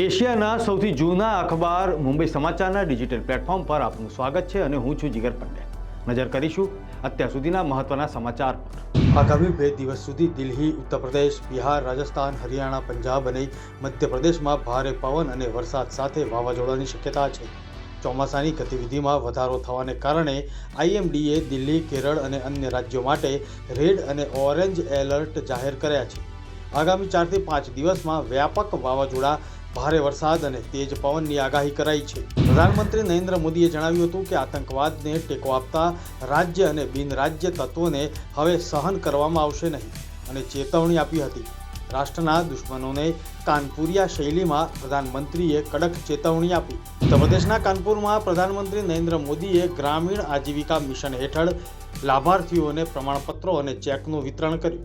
એશિયાના સૌથી જૂના અખબાર મુંબઈ સમાચારના ડિજિટલ પ્લેટફોર્મ પર આપનું સ્વાગત છે અને હું છું જીગર પંડ્યા. નજર કરીશું અત્યાર સુધીના મહત્વના સમાચાર પર. આગામી બે દિવસ સુધી દિલ્હી ઉત્તર પ્રદેશ બિહાર, રાજસ્થાન, હરિયાણા, પંજાબ અને મધ્યપ્રદેશમાં ભારે પવન અને વરસાદ સાથે વાવાઝોડાની શક્યતા છે. ચોમાસાની ગતિવિધિમાં વધારો થવાને કારણે આઈએમડીએ દિલ્હી, કેરળ અને અન્ય રાજ્યો માટે રેડ અને ઓરેન્જ એલર્ટ જાહેર કર્યા છે. આગામી ચારથી પાંચ દિવસમાં વ્યાપક વાવાઝોડા ભારે વરસાદ અને તેજ પવનની આગાહી કરાઈ છે. પ્રધાનમંત્રી નરેન્દ્ર મોદીએ જણાવ્યું હતું કે આતંકવાદને ટેકો આપતા રાજ્ય અને બિન રાજ્ય તત્વોને હવે સહન કરવામાં આવશે નહીં અને ચેતવણી આપી હતી. રાષ્ટ્રના દુશ્મનોને કાનપુરિયા શૈલીમાં પ્રધાનમંત્રીએ કડક ચેતવણી આપી. ઉત્તર પ્રદેશના કાનપુરમાં પ્રધાનમંત્રી નરેન્દ્ર મોદીએ ગ્રામીણ આજીવિકા મિશન હેઠળ લાભાર્થીઓને પ્રમાણપત્રો અને ચેકનું વિતરણ કર્યું.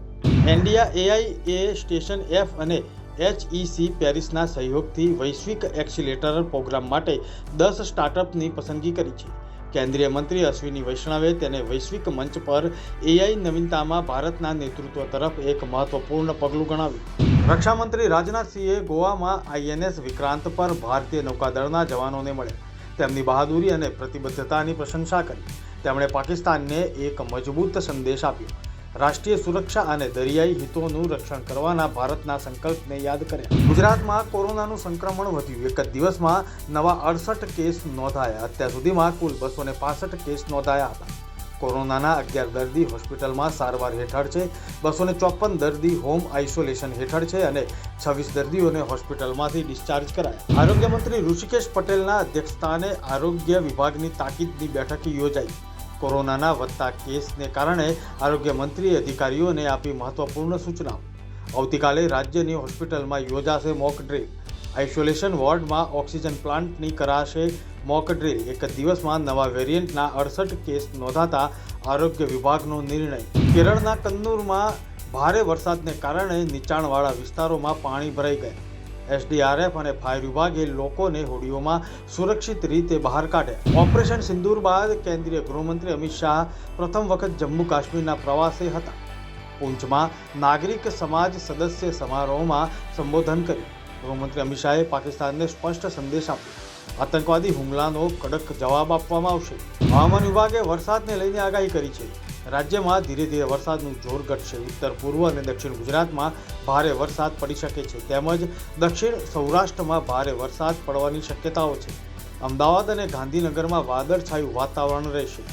એનડીઆ એઆઈ, એ સ્ટેશન એફ અને એચઈસી પેરિસના સહયોગથી વૈશ્વિક એક્સિલેટર પ્રોગ્રામ માટે દસ સ્ટાર્ટઅપની પસંદગી કરી છે. કેન્દ્રીય મંત્રી અશ્વિની વૈષ્ણવે તેને વૈશ્વિક મંચ પર એઆઈ નવીનતામાં ભારતના નેતૃત્વ તરફ એક મહત્વપૂર્ણ પગલું ગણાવ્યું. રક્ષામંત્રી રાજનાથસિંહે ગોવામાં આઈએનએસ વિક્રાંત પર ભારતીય નૌકાદળના જવાનોને મળ્યા. તેમની બહાદુરી અને પ્રતિબદ્ધતાની પ્રશંસા કરી. તેમણે પાકિસ્તાનને એક મજબૂત સંદેશ આપ્યો. રાષ્ટ્રીય સુરક્ષા અને દરિયાઈ હિતોનું રક્ષણ કરવાના ભારતના સંકલ્પને યાદ કર્યા. ગુજરાતમાં કોરોનાનું સંક્રમણ વધ્યું. એક જ દિવસમાં નવા અડસઠ કેસ નોંધાયા. અત્યાર સુધીમાં કુલ બસો પાસઠ કેસ નોંધાયા હતા. કોરોનાના અગિયાર દર્દી હોસ્પિટલમાં સારવાર હેઠળ છે, બસો ચોપન દર્દી હોમ આઇસોલેશન હેઠળ છે અને છવ્વીસ દર્દીઓને હોસ્પિટલમાંથી ડિસ્ચાર્જ કરાયા. આરોગ્ય મંત્રી ઋષિકેશ પટેલના અધ્યક્ષસ્થાને આરોગ્ય વિભાગની તાકીદની બેઠક યોજાઈ. કોરોનાના વધતા કેસને કારણે આરોગ્ય મંત્રીએ અધિકારીઓને આપી મહત્વપૂર્ણ સૂચના આવતીકાલે રાજ્યની હોસ્પિટલમાં યોજાશે મોક ડ્રીલ. આઇસોલેશન વોર્ડમાં ઓક્સિજન પ્લાન્ટની કરાશે મોક ડ્રીલ. એક દિવસમાં નવા વેરિયન્ટના અડસઠ કેસ નોંધાતા આરોગ્ય વિભાગનો નિર્ણય. કેરળના કન્નૂરમાં ભારે વરસાદને કારણે નીચાણવાળા વિસ્તારોમાં પાણી ભરાઈ ગયા. એસડીઆરએફ અને ફાયર વિભાગે લોકોને હોડીઓમાં સુરક્ષિત રીતે બહાર કાઢ્યા. ઓપરેશન સિંદૂર બાદ કેન્દ્રીય ગૃહમંત્રી અમિત શાહ પ્રથમ વખત જમ્મુ કાશ્મીરના પ્રવાસે હતા. પૂંચમાં નાગરિક સમાજ સદસ્ય સમારોહમાં સંબોધન કર્યું. ગૃહમંત્રી અમિત શાહે પાકિસ્તાનને સ્પષ્ટ સંદેશ આપ્યો. આતંકવાદી હુમલાનો કડક જવાબ આપવામાં આવશે. હવામાન વિભાગે વરસાદને લઈને આગાહી કરી છે. રાજ્યમાં ધીરે ધીરે વરસાદનું જોર ઘટશે. ઉત્તર, પૂર્વ અને દક્ષિણ ગુજરાતમાં ભારે વરસાદ પડી શકે છે. તેમજ દક્ષિણ સૌરાષ્ટ્રમાં ભારે વરસાદ પડવાની શક્યતાઓ છે. અમદાવાદ અને ગાંધીનગરમાં વાદળછાયું વાતાવરણ રહેશે.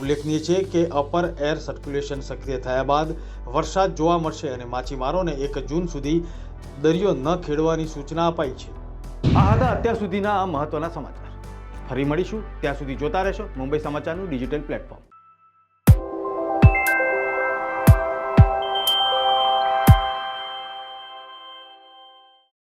ઉલ્લેખનીય છે કે અપર એર સર્ક્યુલેશન સક્રિય થયા બાદ વરસાદ જોવા મળશે અને માછીમારોને એક જૂન સુધી દરિયો ન ખેડવાની સૂચના અપાઈ છે. આ હતા અત્યાર સુધીના આ મહત્વના સમાચાર. ફરી મળીશું. ત્યાં સુધી જોતા રહેશો મુંબઈ સમાચારનું ડિજિટલ પ્લેટફોર્મ.